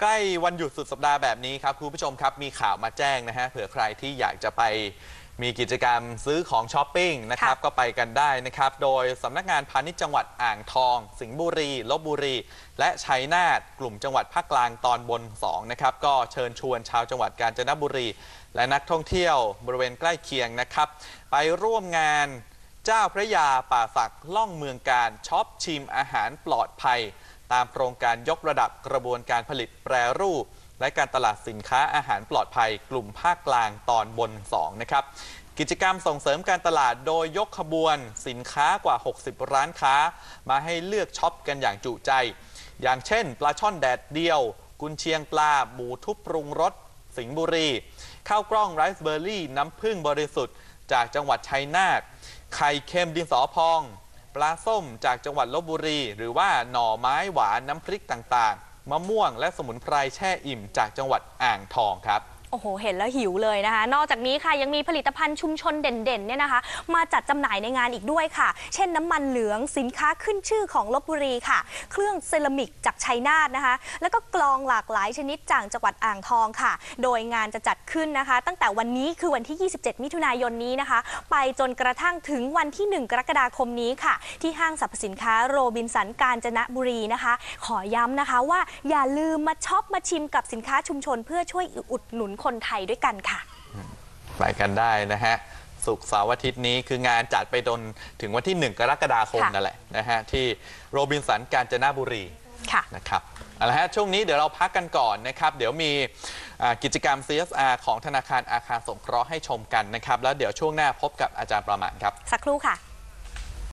ใกล้วันหยุดสุดสัปดาห์แบบนี้ครับคุณผู้ชมครับมีข่าวมาแจ้งนะฮะเผื่อใครที่อยากจะไปมีกิจกรรมซื้อของช้อปปิ้งนะครับค่ะก็ไปกันได้นะครับ โดยสำนักงานพาณิชย์จังหวัดอ่างทอง สิงห์บุรีลบบุรี และชัยนาทกลุ่มจังหวัดภาคกลางตอนบน2นะครับก็เชิญชวนชาวจังหวัดกาญจนบุรี และนักท่องเที่ยวบริเวณใกล้เคียงนะครับ ไปร่วมงานเจ้าพระยาป่าสักล่องเมืองการช็อปชิมอาหารปลอดภัย ตามโครงการยกระดับกระบวนการผลิตแปรรูป และการตลาดสินค้าอาหารปลอดภัย กลุ่มภาคกลางตอนบน 2 นะครับ กิจกรรมส่งเสริมการตลาดโดยยกขบวนสินค้ากว่า 60 ร้านค้า มาให้เลือกช็อปกันอย่างจุใจ อย่างเช่น ปลาช่อนแดดเดียว กุนเชียงปลา หมูทุบปรุงรสสิงห์บุรี ข้าวกล้องไรซ์เบอร์รี่ น้ำผึ้งบริสุทธิ์ จากจังหวัดชัยนาทไข่เค็มดินสอพอง ปลาส้มจากจังหวัดลบบุรี หรือว่าหน่อไม้หวานน้ำพริกต่างๆ มะม่วงและสมุนไพรแช่อิ่มจากจังหวัดอ่างทองครับ โอ้โห เห็นแล้วหิวเลยนะคะ นอกจากนี้ค่ะยังมีผลิตภัณฑ์ชุมชนเด่นๆเนี่ยนะคะ มาจัดจำหน่ายในงานอีกด้วยค่ะ เช่นน้ำมันเหลืองสินค้าขึ้นชื่อของลบบุรีค่ะ เครื่องเซรามิกจากชัยนาทนะคะ แล้วก็กลองหลากหลายชนิดจากจังหวัดอ่างทองค่ะ โดยงานจะจัดขึ้นนะคะ ตั้งแต่วันนี้คือวันที่ 27 มิถุนายนนี้นะคะ ไปจนกระทั่งถึงวันที่ 1 กรกฎาคมนี้ค่ะ ที่ห้างสรรพสินค้าโรบินสันกาญจนบุรีนะคะ ขอย้ำนะคะว่าอย่าลืมมาช็อปมาชิมกับสินค้าชุมชน เพื่อช่วยอุดหนุนคนไทยด้วยกันค่ะ ไปกันได้นะฮะสุกร์เสาร์อาทิตย์นี้คืองานจัดไปจนถึงวันที่ 1 กรกฎาคมค่ะ นั่นแหละนะฮะที่โรบินสันกาญจนบุรี ค่ะ นะครับเอาละฮะช่วงนี้เดี๋ยวเราพักกันก่อนนะครับ เดี๋ยวมีอ่ากิจกรรม CSR ของธนาคารอาคารสงเคราะห์ให้ชมกันนะครับ แล้วเดี๋ยวช่วงหน้าพบกับอาจารย์ประมาณครับ สักครู่ค่ะ